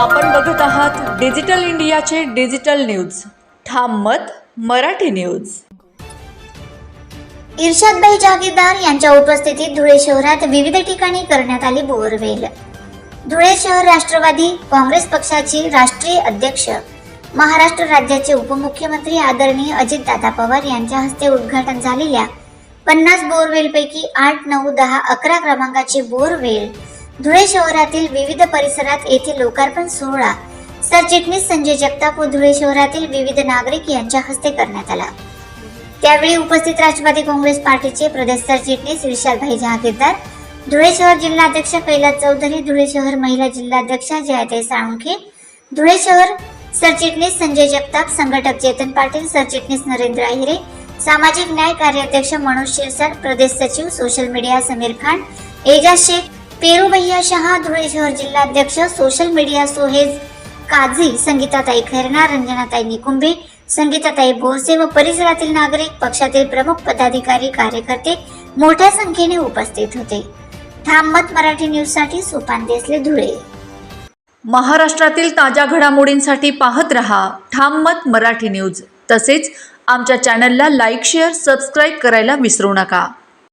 आपण बघत आहात डिजिटल इंडियाचे डिजिटल न्यूज. ठाम मत मराठी न्यूज. इर्शादबाई जागीरदार यांच्या उपस्थितीत धुळे शहरात विविध ठिकाणी करण्यात आली बोरवेल. धुळे शहर राष्ट्रवादी काँग्रेस पक्षाचे राष्ट्रीय अध्यक्ष महाराष्ट्र राज्याचे उपमुख्यमंत्री आदरणीय अजितदादा पवार यांच्या हस्ते उद्घाटन झालेल्या पन्नास बोरवेलपैकी आठ नऊ दहा अकरा क्रमांकाची बोरवेल धुळे शहरातील विविध परिसरात येथे लोकार्पण सोहळा. सरचिटणीस संजय जगताप व धुळे शहरातील विविध नागरिक यांच्या हस्ते करण्यात आला. त्यावेळी उपस्थित राष्ट्रवादी काँग्रेस पार्टीचे प्रदेश सरचिटणीस विशालभाई जहागीरदार धुळे शहर जिल्हाध्यक्ष कैलास चौधरी धुळे शहर महिला जिल्हाध्यक्षा जयाताई साळुंखे धुळे शहर सरचिटणीस संजय जगताप संघटक चेतन पाटील सरचिटणीस नरेंद्र अहिरे सामाजिक न्याय कार्याध्यक्ष मनोज शिरसाट प्रदेश सचिव सोशल मीडिया समीर खान एजाज शेख पेरू भैया शहा धुळे शहर जिल्हाध्यक्ष सोशल मीडिया सोहेज काझी संगीताताई खैरना रंजनाताई निकुंभे संगीताताई बोरसे व परिसरातील नागरिक पक्षातील प्रमुख पदाधिकारी कार्यकर्ते मोठ्या संख्येने उपस्थित होते. ठाम मत मराठी न्यूजसाठी सोपान देसले धुळे. महाराष्ट्रातील ताज्या घडामोडींसाठी पाहत रहा ठाम मत मराठी न्यूज. तसेच आमच्या चॅनलला लाईक शेअर सबस्क्राईब करायला विसरू नका.